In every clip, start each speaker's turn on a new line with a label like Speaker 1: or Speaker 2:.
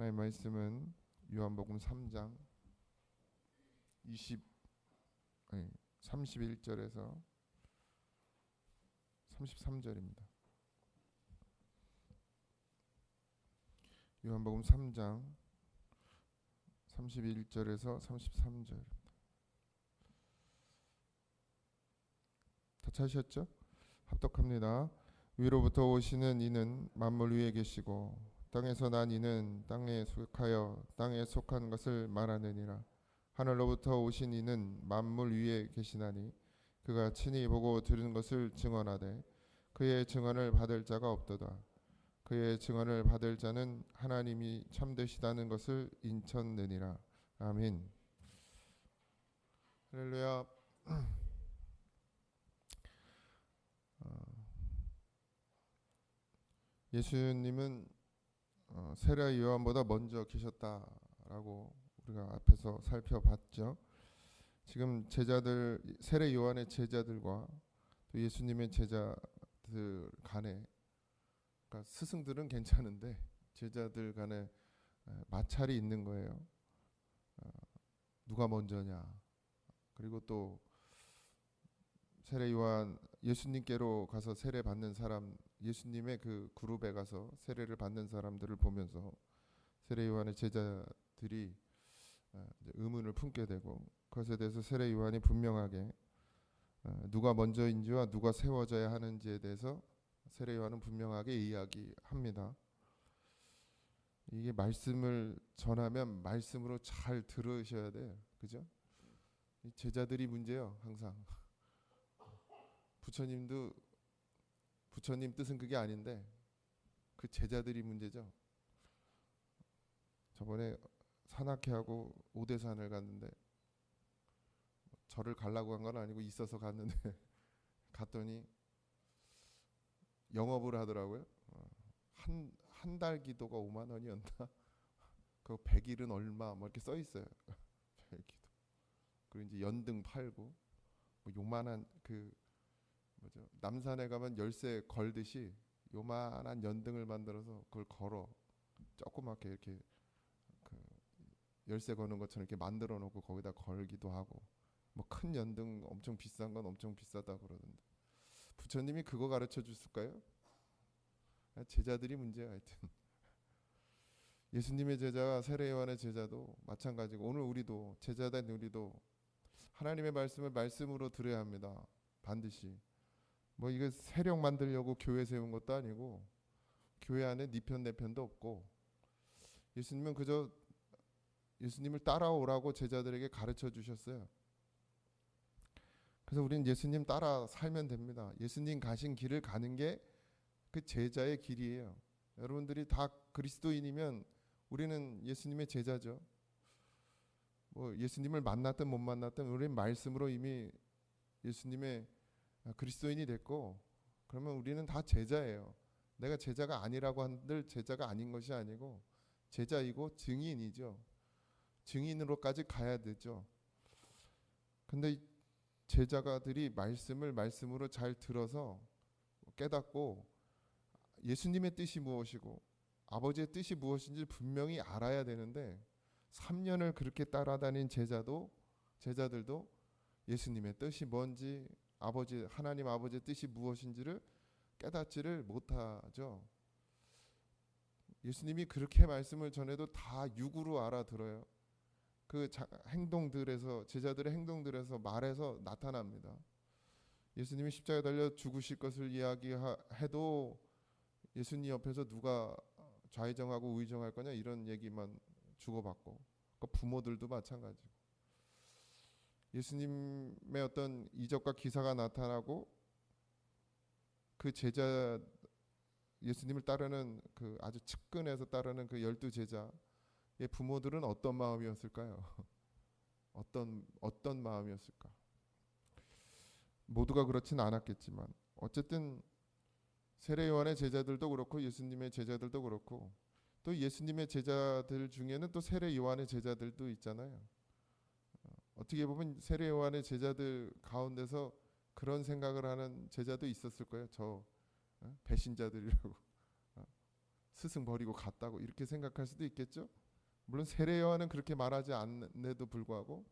Speaker 1: 하나님 말씀은 요한복음 3장 20 아니 31절에서 33절입니다. 요한복음 3장 31절에서 33절. 다 찾으셨죠? 합독합니다. 위로부터 오시는 이는 만물 위에 계시고 땅에서 난 이는 땅에 속하여 땅에 속한 것을 말하느니라. 하늘로부터 오신 이는 만물 위에 계시나니 그가 친히 보고 들은 것을 증언하되 그의 증언을 받을 자가 없도다. 그의 증언을 받을 자는 하나님이 참되시다는 것을 인천내니라. 아멘. 할렐루야. 어, 예수님은 어, 세례 요한보다 먼저 계셨다라고 우리가 앞에서 살펴봤죠. 지금 제자들 세례 요한의 제자들과 또 예수님의 제자들 간에 그러니까 스승들은 괜찮은데 제자들 간에 에, 마찰이 있는 거예요. 어, 누가 먼저냐? 그리고 또 세례 요한 예수님께로 가서 세례 받는 사람 예수님의 그 그룹에 가서 세례를 받는 사람들을 보면서 세례 요한의 제자들이 어, 이제 의문을 품게 되고 그것에 대해서 세례 요한이 분명하게 어, 누가 먼저인지와 누가 세워져야 하는지에 대해서 세례 요한은 분명하게 이야기합니다. 이게 말씀을 전하면 말씀으로 잘 들으셔야 돼요. 그죠? 이 제자들이 문제요, 항상. 부처님도 부처님 뜻은 그게 아닌데 그 제자들이 문제죠. 저번에 산악회하고 오대산을 갔는데 절을 가려고 한 건 아니고 있어서 갔는데 갔더니 영업을 하더라고요. 한 한 달 기도가 5만 원이었나? 그 100일은 얼마 뭐 이렇게 써 있어요. 100기도. 그리고 이제 연등 팔고 뭐 요만한 그 뭐죠? 남산에 가면 열쇠 걸듯이 요만한 연등을 만들어서 그걸 걸어 조그맣게 이렇게 그 열쇠 거는 것처럼 이렇게 만들어 놓고 거기다 걸기도 하고 뭐 큰 연등 엄청 비싼 건 엄청 비싸다 그러던데 부처님이 그거 가르쳐 줬을까요? 아, 제자들이 문제야 하여튼 예수님의 제자와 세례 요한의 제자도 마찬가지고 오늘 우리도 제자된 우리도 하나님의 말씀을 말씀으로 들어야 합니다 반드시 뭐 이거 세력 만들려고 교회 세운 것도 아니고 교회 안에 니편 내편도 없고 예수님은 그저 예수님을 따라오라고 제자들에게 가르쳐 주셨어요. 그래서 우리는 예수님 따라 살면 됩니다. 예수님 가신 길을 가는 게 그 제자의 길이에요. 여러분들이 다 그리스도인이면 우리는 예수님의 제자죠. 뭐 예수님을 만났든 못 만났든 우리는 말씀으로 이미 예수님의 아, 그리스도인이 됐고 그러면 우리는 다 제자예요. 내가 제자가 아니라고 한들 제자가 아닌 것이 아니고 제자이고 증인이죠. 증인으로까지 가야 되죠. 근데 이 제자가들이 말씀을 말씀으로 잘 들어서 깨닫고 예수님의 뜻이 무엇이고 아버지의 뜻이 무엇인지 분명히 알아야 되는데 3년을 그렇게 따라다닌 제자도 제자들도 예수님의 뜻이 뭔지 아버지 하나님 아버지의 뜻이 무엇인지를 깨닫지를 못하죠. 예수님이 그렇게 말씀을 전해도 다 육으로 알아들어요. 그 자, 행동들에서 제자들의 행동들에서 말해서 나타납니다. 예수님이 십자가에 달려 죽으실 것을 이야기해도 예수님 옆에서 누가 좌의정하고 우의정할 거냐 이런 얘기만 주고받고 그 부모들도 마찬가지고 예수님의 어떤 이적과 기사가 나타나고 그 제자 예수님을 따르는 그 아주 측근에서 따르는 그 열두 제자의 부모들은 어떤 마음이었을까요? 어떤 어떤 마음이었을까? 모두가 그렇진 않았겠지만 어쨌든 세례 요한의 제자들도 그렇고 예수님의 제자들도 그렇고 또 예수님의 제자들 중에는 또 세례 요한의 제자들도 있잖아요. 어떻게 보면 세례 요한의 제자들 가운데서 그런 생각을 하는 제자도 있었을 거예요. 저 어? 배신자들이라고 어? 스승 버리고 갔다고 이렇게 생각할 수도 있겠죠. 물론 세례 요한은 그렇게 말하지 않는데도 불구하고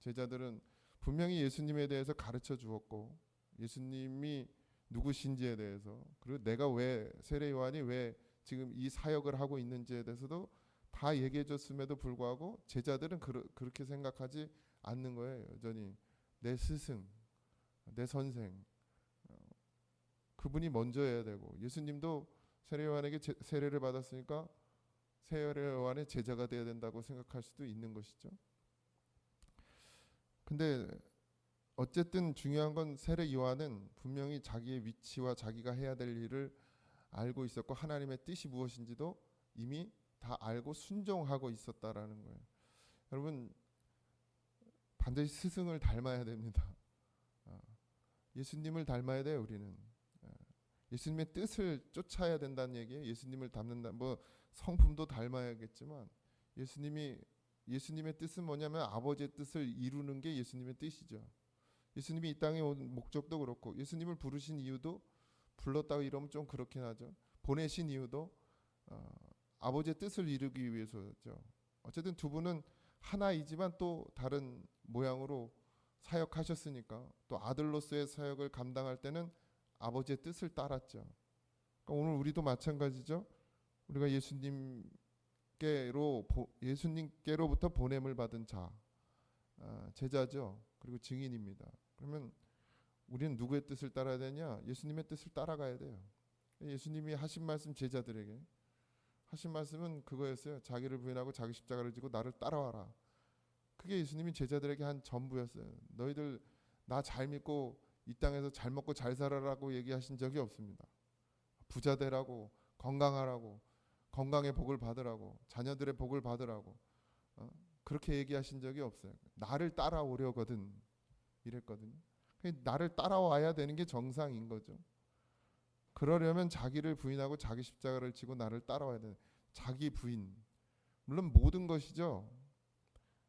Speaker 1: 제자들은 분명히 예수님에 대해서 가르쳐 주었고 예수님이 누구신지에 대해서 그리고 내가 왜 세례 요한이 왜 지금 이 사역을 하고 있는지에 대해서도 다 얘기해 줬음에도 불구하고 제자들은 그르, 그렇게 생각하지 않는 거예요. 여전히 내 스승, 내 선생 어, 그분이 먼저여야 되고 예수님도 세례 요한에게 제- 세례를 받았으니까 세례 요한의 제자가 돼야 된다고 생각할 수도 있는 것이죠. 근데 어쨌든 중요한 건 세례 요한은 분명히 자기의 위치와 자기가 해야 될 일을 알고 있었고 하나님의 뜻이 무엇인지도 이미 다 알고 순종하고 있었다라는 거예요. 여러분 반드시 스승을 닮아야 됩니다. 아, 예수님을 닮아야 돼요. 우리는 아, 예수님의 뜻을 쫓아야 된다는 얘기예요. 예수님을 닮는다. 뭐 성품도 닮아야겠지만 예수님이 예수님의 뜻은 뭐냐면 아버지의 뜻을 이루는 게 예수님의 뜻이죠. 예수님이 이 땅에 온 목적도 그렇고 예수님을 부르신 이유도 불렀다고 이러면 좀 그렇긴 하죠. 보내신 이유도 어, 아버지의 뜻을 이루기 위해서죠. 어쨌든 두 분은 하나이지만 또 다른 모양으로 사역하셨으니까 또 아들로서의 사역을 감당할 때는 아버지의 뜻을 따랐죠. 그러니까 오늘 우리도 마찬가지죠. 우리가 예수님께로 보- 예수님께로부터 보냄을 받은 자 아, 제자죠. 그리고 증인입니다. 그러면 우리는 누구의 뜻을 따라야 되냐? 예수님의 뜻을 따라가야 돼요. 예수님이 하신 말씀 제자들에게 하신 말씀은 그거였어요. 자기를 부인하고 자기 십자가를 지고 나를 따라와라. 그게 예수님이 제자들에게 한 전부였어요. 너희들 나 잘 믿고 이 땅에서 잘 먹고 잘 살아라고 얘기하신 적이 없습니다. 부자 되라고 건강하라고 건강의 복을 받으라고 자녀들의 복을 받으라고 어? 그렇게 얘기하신 적이 없어요. 나를 따라오려거든 이랬거든요. 나를 따라와야 되는 게 정상인 거죠. 그러려면 자기를 부인하고 자기 십자가를 지고 나를 따라와야 되는 자기 부인. 물론 모든 것이죠.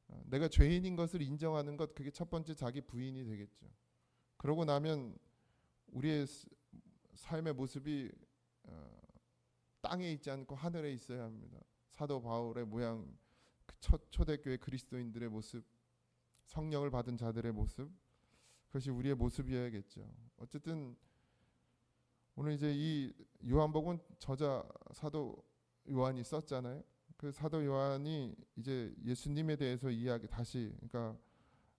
Speaker 1: 어, 내가 죄인인 것을 인정하는 것 그게 첫 번째 자기 부인이 되겠죠. 그러고 나면 우리의 스- 삶의 모습이 어, 땅에 있지 않고 하늘에 있어야 합니다. 사도 바울의 모양, 그첫 초대교회 그리스도인들의 모습, 성령을 받은 자들의 모습, 그것이 우리의 모습이어야겠죠. 어쨌든 오늘 이제 이 요한복음 저자 사도 요한이 썼잖아요. 그 사도 요한이 이제 예수님에 대해서 이야기 다시 그러니까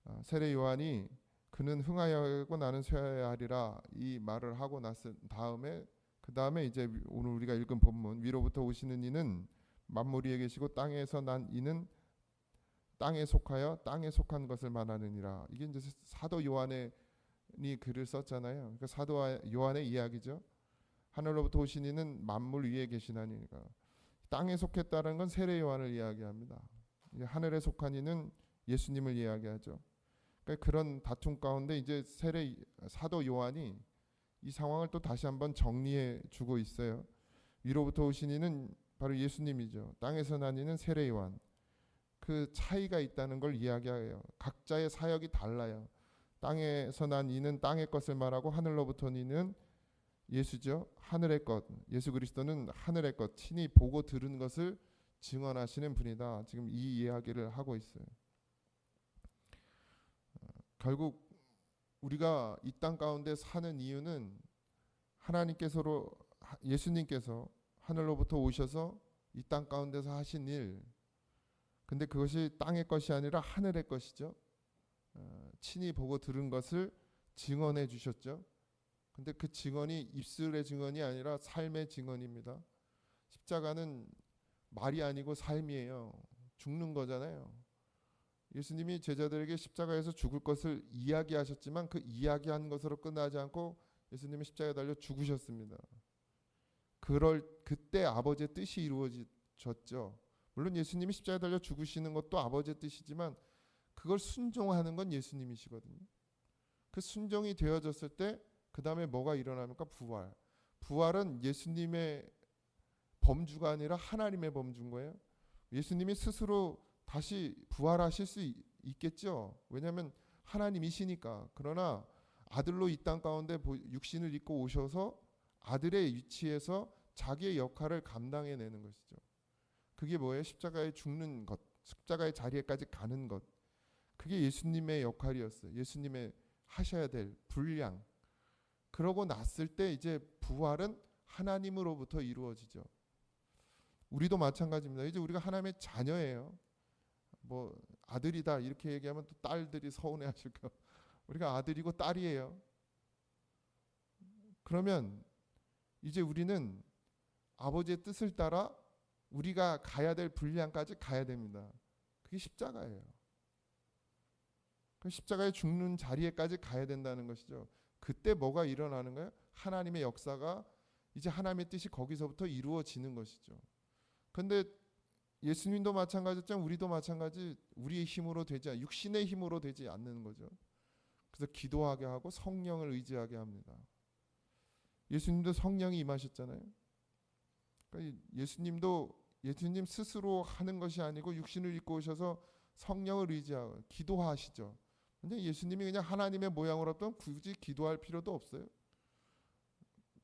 Speaker 1: 아, 세례 요한이 그는 흥하여고 나는 쇠하여야 하리라 이 말을 하고 났은 다음에 그 다음에 이제 위- 오늘 우리가 읽은 본문 위로부터 오시는 이는 만물 위에 계시고 땅에서 난 이는 땅에 속하여 땅에 속한 것을 말하느니라 이게 이제 사도 요한의 이 글을 썼잖아요. 그러니까 사도 요한의 이야기죠. 하늘로부터 오신 이는 만물 위에 계시나니까 땅에 속했다는 건 세례 요한을 이야기합니다. 하늘에 속한 이는 예수님을 이야기하죠. 그러니까 그런 다툼 가운데 이제 세례 사도 요한이 이 상황을 또 다시 한번 정리해 주고 있어요. 위로부터 오신 이는 바로 예수님이죠. 땅에서 난 이는 세례 요한. 그 차이가 있다는 걸 이야기해요. 각자의 사역이 달라요. 땅에서 난 이는 땅의 것을 말하고 하늘로부터 이는 예수죠. 하늘의 것. 예수 그리스도는 하늘의 것. 친히 보고 들은 것을 증언하시는 분이다. 지금 이 이야기를 하고 있어요. 어, 결국 우리가 이 땅 가운데 사는 이유는 하나님께서로 하- 예수님께서 하늘로부터 오셔서 이 땅 가운데서 하신 일. 근데 그것이 땅의 것이 아니라 하늘의 것이죠. 어, 친히 보고 들은 것을 증언해 주셨죠. 근데 그 증언이 입술의 증언이 아니라 삶의 증언입니다. 십자가는 말이 아니고 삶이에요. 죽는 거잖아요. 예수님이 제자들에게 십자가에서 죽을 것을 이야기하셨지만 그 이야기한 것으로 끝나지 않고 예수님이 십자가에 달려 죽으셨습니다. 그럴 그때 아버지의 뜻이 이루어졌죠. 물론 예수님이 십자가에 달려 죽으시는 것도 아버지의 뜻이지만 그걸 순종하는 건 예수님이시거든요. 그 순종이 되어졌을 때 그 다음에 뭐가 일어납니까? 부활. 부활은 예수님의 범주가 아니라 하나님의 범주인 거예요. 예수님이 스스로 다시 부활하실 수 있- 있겠죠. 왜냐하면 하나님이시니까. 그러나 아들로 이 땅 가운데 보- 육신을 입고 오셔서 아들의 위치에서 자기의 역할을 감당해내는 것이죠. 그게 뭐예요? 십자가에 죽는 것, 십자가의 자리에까지 가는 것. 그게 예수님의 역할이었어요. 예수님의 하셔야 될 분량. 그러고 났을 때 이제 부활은 하나님으로부터 이루어지죠. 우리도 마찬가지입니다. 이제 우리가 하나님의 자녀예요. 뭐 아들이다 이렇게 얘기하면 또 딸들이 서운해하실까. 우리가 아들이고 딸이에요. 그러면 이제 우리는 아버지의 뜻을 따라 우리가 가야 될 분량까지 가야 됩니다. 그게 십자가예요. 그 십자가에 죽는 자리에까지 가야 된다는 것이죠. 그때 뭐가 일어나는 거예요? 하나님의 역사가 이제 하나님의 뜻이 거기서부터 이루어지는 것이죠. 근데 예수님도 마찬가지였지만 우리도 마찬가지 우리의 힘으로 되지 않, 육신의 힘으로 되지 않는 거죠. 그래서 기도하게 하고 성령을 의지하게 합니다. 예수님도 성령이 임하셨잖아요. 그러니까 예수님도 예수님 스스로 하는 것이 아니고 육신을 입고 오셔서 성령을 의지하고 기도하시죠. 근데 예수님이 그냥 하나님의 모양으로던 굳이 기도할 필요도 없어요.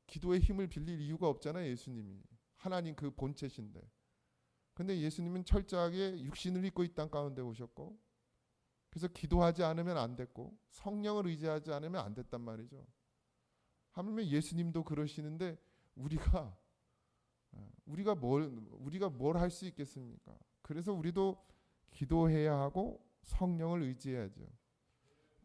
Speaker 1: 기도의 힘을 빌릴 이유가 없잖아요, 예수님이. 하나님 그 본체신데. 근데 예수님은 철저하게 육신을 입고 이 땅 가운데 오셨고 그래서 기도하지 않으면 안 됐고 성령을 의지하지 않으면 안 됐단 말이죠. 하물며 예수님도 그러시는데 우리가 어, 우리가 뭘 우리가 뭘 할 수 있겠습니까? 그래서 우리도 기도해야 하고 성령을 의지해야죠.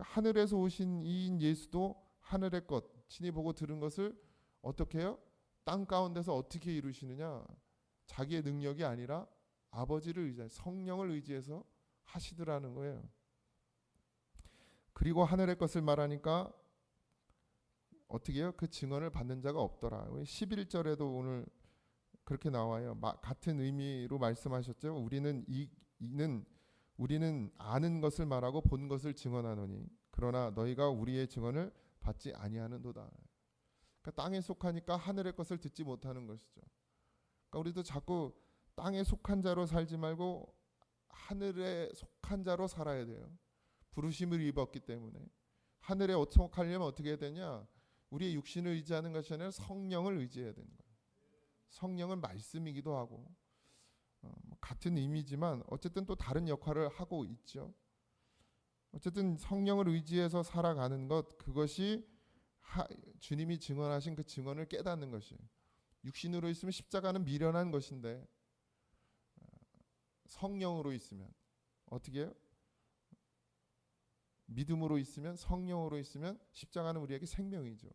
Speaker 1: 하늘에서 오신 이인 예수도 하늘의 것 친히 보고 들은 것을 어떻게 해요? 땅 가운데서 어떻게 이루시느냐? 자기의 능력이 아니라 아버지를 의지해 성령을 의지해서 하시더라는 거예요. 그리고 하늘의 것을 말하니까 어떻게 해요? 그 증언을 받는 자가 없더라. 11절에도 오늘 그렇게 나와요. 마, 같은 의미로 말씀하셨죠. 우리는 이 이는 우리는 아는 것을 말하고 본 것을 증언하노니 그러나 너희가 우리의 증언을 받지 아니하는도다. 그러니까 땅에 속하니까 하늘의 것을 듣지 못하는 것이죠. 그러니까 우리도 자꾸 땅에 속한 자로 살지 말고 하늘에 속한 자로 살아야 돼요. 부르심을 입었기 때문에 하늘에 속하려면 어떻게 해야 되냐? 우리의 육신을 의지하는 것이 아니라 성령을 의지해야 되는 거예요. 성령은 말씀이기도 하고 같은 의미지만 어쨌든 또 다른 역할을 하고 있죠. 어쨌든 성령을 의지해서 살아가는 것 그것이 하, 주님이 증언하신 그 증언을 깨닫는 것이에요. 육신으로 있으면 십자가는 미련한 것인데 어, 성령으로 있으면 어떻게 해요? 믿음으로 있으면 성령으로 있으면 십자가는 우리에게 생명이죠.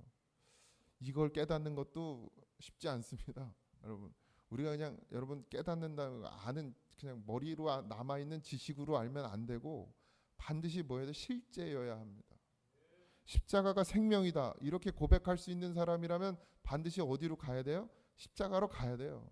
Speaker 1: 이걸 깨닫는 것도 쉽지 않습니다, 여러분. 우리가 그냥 여러분 깨닫는다는 거 아는 그냥 머리로 남아 있는 지식으로 알면 안 되고 반드시 뭐여야 돼? 실제여야 합니다. 십자가가 생명이다. 이렇게 고백할 수 있는 사람이라면 반드시 어디로 가야 돼요? 십자가로 가야 돼요.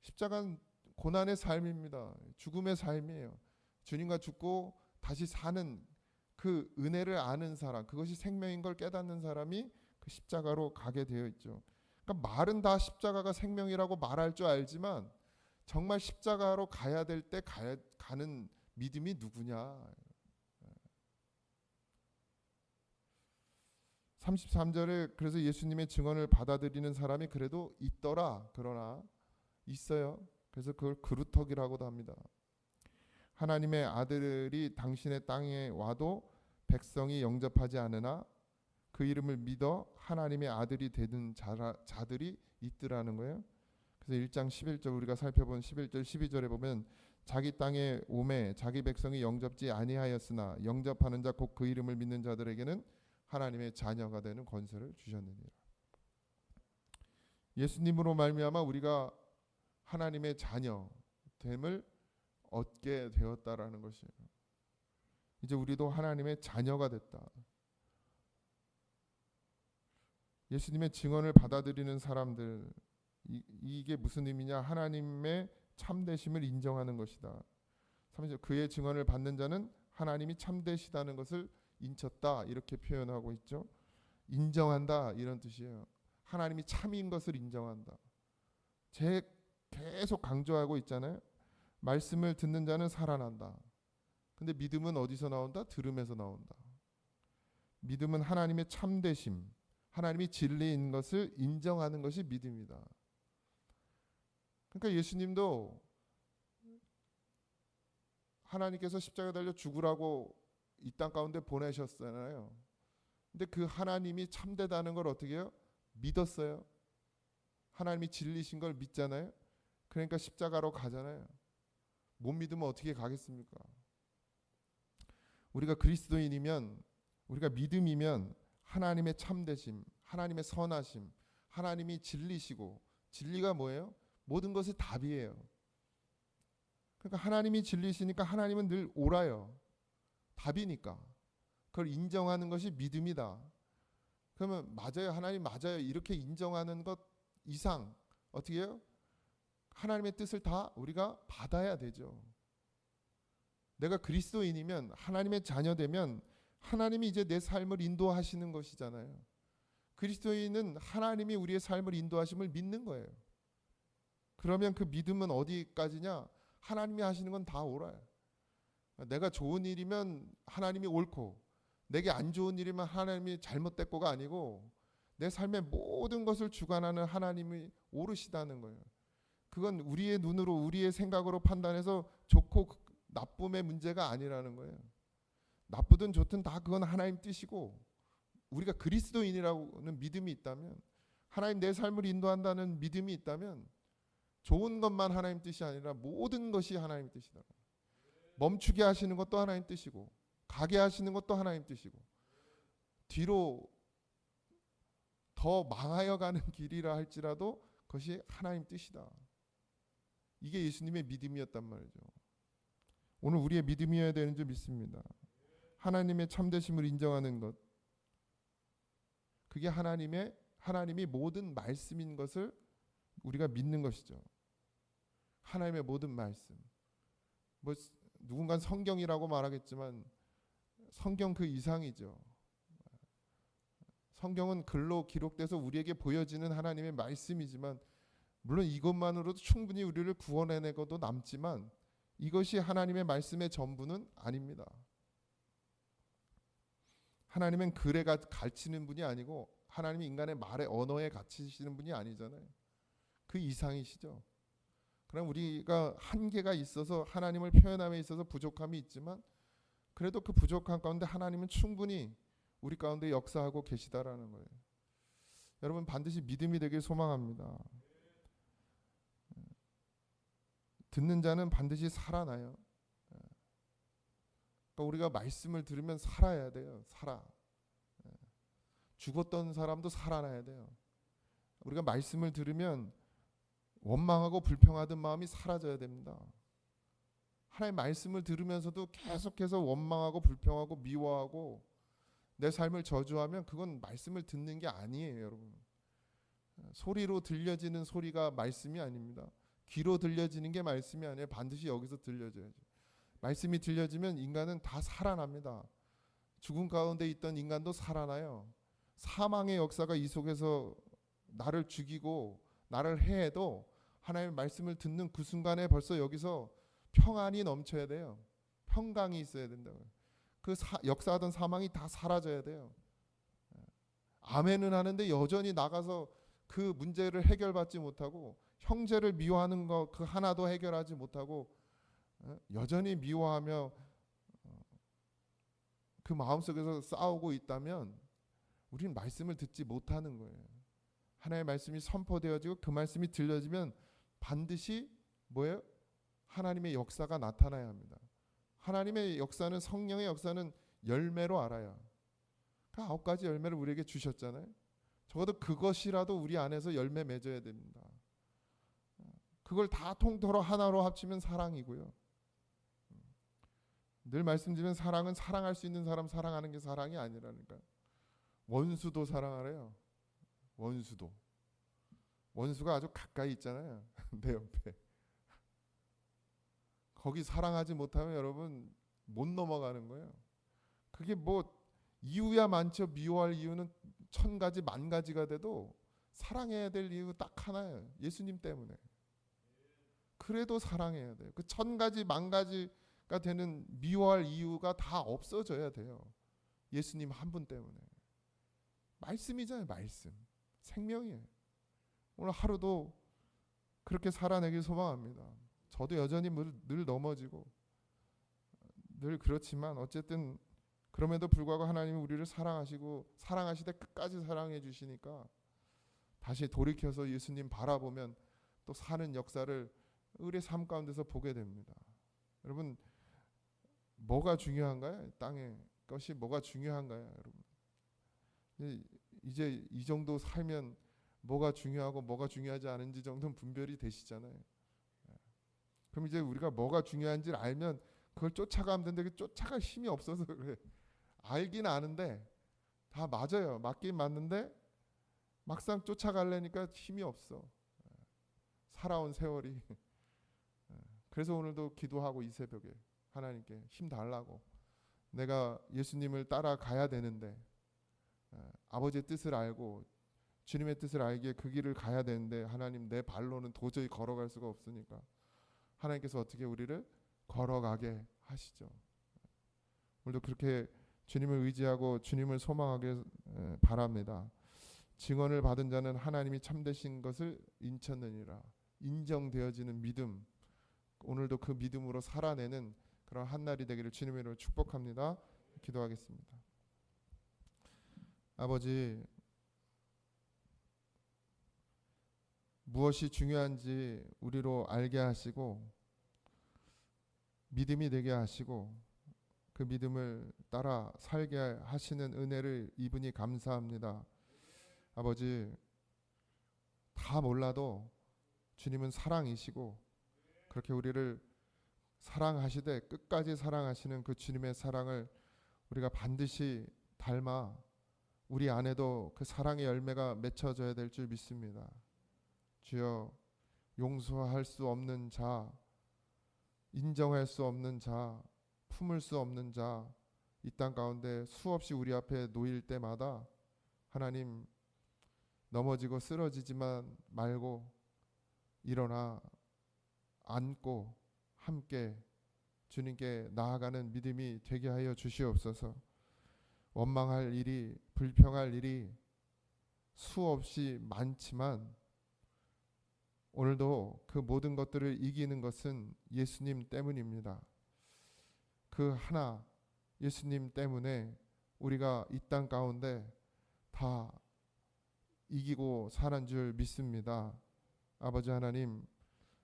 Speaker 1: 십자가는 고난의 삶입니다. 죽음의 삶이에요. 주님과 죽고 다시 사는 그 은혜를 아는 사람, 그것이 생명인 걸 깨닫는 사람이 그 십자가로 가게 되어 있죠. 그러니까 말은 다 십자가가 생명이라고 말할 줄 알지만 정말 십자가로 가야 될 때 가는 믿음이 누구냐? 33절에 그래서 예수님의 증언을 받아들이는 사람이 그래도 있더라. 그러나 있어요. 그래서 그걸 그루터기라고도 합니다. 하나님의 아들이 당신의 땅에 와도 백성이 영접하지 않으나 그 이름을 믿어 하나님의 아들이 되는 자, 자들이 있더라는 거예요. 그래서 1장 11절 우리가 살펴본 11절 12절에 보면 자기 땅에 오매 자기 백성이 영접지 아니하였으나 영접하는 자 곧 그 이름을 믿는 자들에게는 하나님의 자녀가 되는 권세를 주셨느니라. 예수님으로 말미암아 우리가 하나님의 자녀 됨을 얻게 되었다라는 것이에요. 이제 우리도 하나님의 자녀가 됐다. 예수님의 증언을 받아들이는 사람들 이, 이게 무슨 의미냐? 하나님의 참되심을 인정하는 것이다. 3절 그의 증언을 받는 자는 하나님이 참되시다는 것을 인쳤다 이렇게 표현하고 있죠. 인정한다 이런 뜻이에요. 하나님이 참인 것을 인정한다. 제 계속 강조하고 있잖아요. 말씀을 듣는 자는 살아난다. 근데 믿음은 어디서 나온다? 들음에서 나온다. 믿음은 하나님의 참되심, 하나님이 진리인 것을 인정하는 것이 믿음이다. 그러니까 예수님도 하나님께서 십자가 달려 죽으라고 이 땅 가운데 보내셨잖아요. 근데 그 하나님이 참되다는 걸 어떻게 해요? 믿었어요. 하나님이 진리신 걸 믿잖아요. 그러니까 십자가로 가잖아요. 못 믿으면 어떻게 가겠습니까? 우리가 그리스도인이면 우리가 믿음이면 하나님의 참되심, 하나님의 선하심, 하나님이 진리시고 진리가 뭐예요? 모든 것의 답이에요. 그러니까 하나님이 진리시니까 하나님은 늘 옳아요. 답이니까. 그걸 인정하는 것이 믿음이다. 그러면 맞아요. 하나님 맞아요. 이렇게 인정하는 것 이상 어떻게 해요? 하나님의 뜻을 다 우리가 받아야 되죠. 내가 그리스도인이면 하나님의 자녀 되면 하나님이 이제 내 삶을 인도하시는 것이잖아요. 그리스도인은 하나님이 우리의 삶을 인도하심을 믿는 거예요. 그러면 그 믿음은 어디까지냐? 하나님이 하시는 건 다 옳아요. 내가 좋은 일이면 하나님이 옳고 내게 안 좋은 일이면 하나님이 잘못됐고가 아니고 내 삶의 모든 것을 주관하는 하나님이 옳으시다는 거예요. 그건 우리의 눈으로 우리의 생각으로 판단해서 좋고 나쁨의 문제가 아니라는 거예요. 나쁘든 좋든 다 그건 하나님 뜻이고 우리가 그리스도인이라고는 믿음이 있다면 하나님 내 삶을 인도한다는 믿음이 있다면 좋은 것만 하나님 뜻이 아니라 모든 것이 하나님 뜻이다. 멈추게 하시는 것도 하나님 뜻이고 가게 하시는 것도 하나님 뜻이고 뒤로 더 망하여 가는 길이라 할지라도 그것이 하나님 뜻이다. 이게 예수님의 믿음이었단 말이죠. 오늘 우리의 믿음이어야 되는 줄 믿습니다. 하나님의 참되심을 인정하는 것. 그게 하나님의 하나님이 모든 말씀인 것을 우리가 믿는 것이죠. 하나님의 모든 말씀. 뭐 누군가 성경이라고 말하겠지만 성경 그 이상이죠. 성경은 글로 기록돼서 우리에게 보여지는 하나님의 말씀이지만 물론 이것만으로도 충분히 우리를 구원해내고도 남지만 이것이 하나님의 말씀의 전부는 아닙니다. 하나님은 글에 가르치는 분이 아니고 하나님이 인간의 말의 언어에 갇히시는 분이 아니잖아요. 그 이상이시죠. 그럼 우리가 한계가 있어서 하나님을 표현함에 있어서 부족함이 있지만 그래도 그 부족함 가운데 하나님은 충분히 우리 가운데 역사하고 계시다라는 거예요. 여러분 반드시 믿음이 되길 소망합니다. 듣는 자는 반드시 살아나요. 그러니까 우리가 말씀을 들으면 살아야 돼요. 살아. 죽었던 사람도 살아나야 돼요. 우리가 말씀을 들으면 원망하고 불평하던 마음이 사라져야 됩니다. 하나님 말씀을 들으면서도 계속해서 원망하고 불평하고 미워하고 내 삶을 저주하면 그건 말씀을 듣는 게 아니에요, 여러분. 소리로 들려지는 소리가 말씀이 아닙니다. 귀로 들려지는 게 말씀이 아니에요. 반드시 여기서 들려져야죠. 말씀이 들려지면 인간은 다 살아납니다. 죽음 가운데 있던 인간도 살아나요. 사망의 역사가 이 속에서 나를 죽이고 나를 해해도 하나님의 말씀을 듣는 그 순간에 벌써 여기서 평안이 넘쳐야 돼요. 평강이 있어야 된다고요. 그 사, 역사하던 사망이 다 사라져야 돼요. 아멘은 하는데 여전히 나가서 그 문제를 해결받지 못하고 형제를 미워하는 거 그 하나도 해결하지 못하고 여전히 미워하며 어, 그 마음속에서 싸우고 있다면 우리는 말씀을 듣지 못하는 거예요. 하나님의 말씀이 선포되어지고 그 말씀이 들려지면 반드시 뭐예요? 하나님의 역사가 나타나야 합니다. 하나님의 역사는 성령의 역사는 열매로 알아요. 그 아홉 가지 열매를 우리에게 주셨잖아요. 적어도 그것이라도 우리 안에서 열매 맺어야 됩니다. 그걸 다 통틀어 하나로 합치면 사랑이고요. 늘 말씀드리면 사랑은 사랑할 수 있는 사람 사랑하는 게 사랑이 아니라니까. 원수도 사랑하래요. 원수도. 원수가 아주 가까이 있잖아요. 내 옆에. 거기 사랑하지 못하면 여러분 못 넘어가는 거예요. 그게 뭐 이유야 많죠. 미워할 이유는 천 가지 만 가지가 돼도 사랑해야 될 이유 딱 하나예요. 예수님 때문에. 그래도 사랑해야 돼요. 그 천 가지 만 가지 가 되는 미워할 이유가 다 없어져야 돼요. 예수님 한 분 때문에. 말씀이잖아요, 말씀. 생명이에요. 오늘 하루도 그렇게 살아내길 소망합니다. 저도 여전히 늘, 늘 넘어지고 늘 그렇지만 어쨌든 그럼에도 불구하고 하나님이 우리를 사랑하시고 사랑하시되 끝까지 사랑해 주시니까 다시 돌이켜서 예수님 바라보면 또 사는 역사를 우리의 삶 가운데서 보게 됩니다. 여러분 뭐가 중요한가요? 땅의 것이 뭐가 중요한가요, 여러분? 이- 이제 이 정도 살면 뭐가 중요하고 뭐가 중요하지 않은지 정도는 분별이 되시잖아요. 예. 그럼 이제 우리가 뭐가 중요한지를 알면 그걸 쫓아가면 되는데 그 쫓아갈 힘이 없어서 그래. 알긴 아는데 다 맞아요. 맞긴 맞는데 막상 쫓아가려니까 힘이 없어. 예. 살아온 세월이. 예. 그래서 오늘도 기도하고 이 새벽에 하나님께 힘 달라고 내가 예수님을 따라가야 되는데 예, 아버지의 뜻을 알고 주님의 뜻을 알기에 그 길을 가야 되는데 하나님 내 발로는 도저히 걸어갈 수가 없으니까 하나님께서 어떻게 우리를 걸어가게 하시죠. 오늘도 그렇게 주님을 의지하고 주님을 소망하게 에, 바랍니다. 증언을 받은 자는 하나님이 참되신 것을 인쳤느니라 인정되어지는 믿음 오늘도 그 믿음으로 살아내는 그런 한 날이 되기를 주님의 이름으로 축복합니다. 기도하겠습니다. 아버지 무엇이 중요한지 우리로 알게 하시고 믿음이 되게 하시고 그 믿음을 따라 살게 하시는 은혜를 이분이 감사합니다. 아버지 다 몰라도 주님은 사랑이시고 그렇게 우리를 사랑하시되 끝까지 사랑하시는 그 주님의 사랑을 우리가 반드시 닮아 우리 안에도 그 사랑의 열매가 맺혀져야 될 줄 믿습니다. 주여 용서할 수 없는 자, 인정할 수 없는 자, 품을 수 없는 자, 이 땅 가운데 수없이 우리 앞에 놓일 때마다 하나님 넘어지고 쓰러지지만 말고 일어나 안고 함께 주님께 나아가는 믿음이 되게 하여 주시옵소서. 원망할 일이 불평할 일이 수없이 많지만 오늘도 그 모든 것들을 이기는 것은 예수님 때문입니다. 그 하나 예수님 때문에 우리가 이 땅 가운데 다 이기고 사는 줄 믿습니다. 아버지 하나님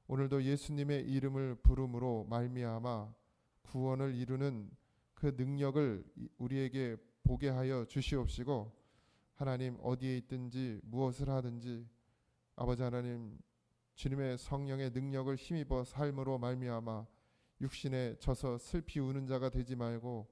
Speaker 1: 오늘도 예수님의 이름을 부름으로 말미암아 구원을 이루는 그 능력을 이- 우리에게 보게 하여 주시옵시고 하나님 어디에 있든지 무엇을 하든지 아버지 하나님 주님의 성령의 능력을 힘입어 삶으로 말미암아 육신에 져서 슬피 우는 자가 되지 말고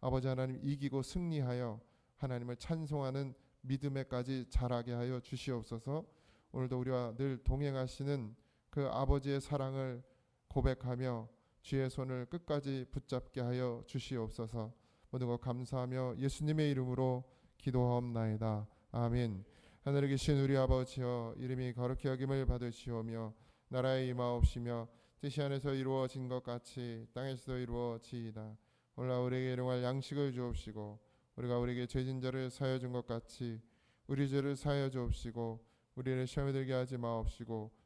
Speaker 1: 아버지 하나님 이기고 승리하여 하나님을 찬송하는 믿음에까지 자라게 하여 주시옵소서. 오늘도 우리와 늘 동행하시는 그 아버지의 사랑을 고백하며 주의 손을 끝까지 붙잡게 하여 주시옵소서. 모든 것 감사하며 예수님의 이름으로 기도하옵나이다. 아멘. 하늘에 계신 우리 아버지여 이름이 거룩히 여김을 받으시오며 나라의 임하옵시며 뜻이 안에서 이루어진 것 같이 땅에서도 이루어지이다. 오늘 우리에게 일용할 양식을 주옵시고 우리가 우리에게 죄진 자를 사여 준 것 같이 우리 죄를 사여 주옵시고 우리를 시험에 들게 하지 마옵시고